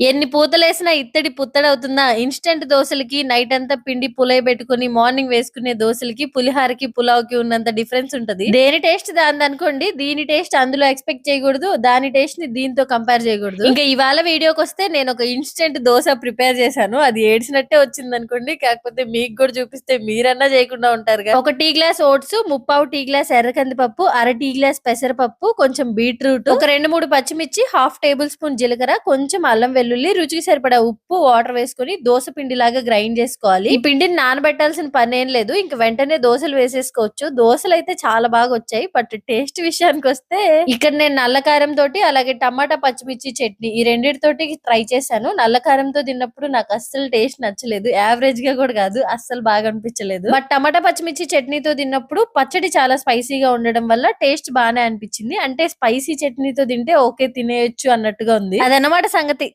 ఎన్ని పూతలేసినా ఇత్తడి పుత్తడవుతుందా? Instant దోశలకి night అంతా పిండి పులై పెట్టుకుని మార్నింగ్ వేసుకునే దోశలకి పులిహారకి పులావ్కి ఉన్నంత డిఫరెన్స్ ఉంటది. దేని టేస్ట్ దాని అనుకోండి దీని టేస్ట్ అందులో ఎక్స్పెక్ట్ చేయకూడదు దాని టేస్ట్ని దీంతో కంపేర్ చేయకూడదు. ఇంకా ఇవాళ వీడియోకి వస్తే నేను ఒక ఇన్స్టెంట్ దోశ ప్రిపేర్ చేశాను. అది ఏడ్చినట్టే వచ్చింది అనుకోండి కాకపోతే మీకు కూడా చూపిస్తే మీరన్నా చేయకుండా ఉంటారు ఒక టీ గ్లాస్ ఓట్స్ ముప్పావు టీ గ్లాస్ ఎర్రకంది పప్పు అర టీ గ్లాస్ పెసరపప్పు కొంచెం బీట్రూట్ ఒక రెండు మూడు పచ్చిమిర్చి హాఫ్ టేబుల్ స్పూన్ జీలకర్ర కొంచెం అల్లం వెల్లుల్లి రుచికి సరిపడా ఉప్పు వాటర్ వేసుకొని దోశ పిండి లాగా గ్రైండ్ చేసుకోవాలి. ఈ పిండిని నానబెట్టాల్సిన పని ఏం లేదు. ఇంక వెంటనే దోశలు వేసేసుకోవచ్చు. దోశలు అయితే చాలా బాగా వచ్చాయి. బట్ టేస్ట్ విషయానికి వస్తే ఇక్కడ నేను నల్ల కారం తోటి అలాగే టమాటా పచ్చిమిర్చి చట్నీ ఈ రెండింటితోటి ట్రై చేశాను. నల్ల కారంతో తిన్నప్పుడు నాకు అస్సలు టేస్ట్ నచ్చలేదు. యావరేజ్గా కూడా కాదు. అస్సలు బాగా అనిపించలేదు. బట్ టమాటా పచ్చిమిర్చి చట్నీతో తిన్నప్పుడు పచ్చడి చాలా స్పైసీగా ఉండడం వల్ల టేస్ట్ బాగానే అనిపించింది. అంటే స్పైసీ చట్నీతో తింటే ఓకే తినేయొచ్చు అన్నట్టుగా ఉంది. అదనమాట సంగతి.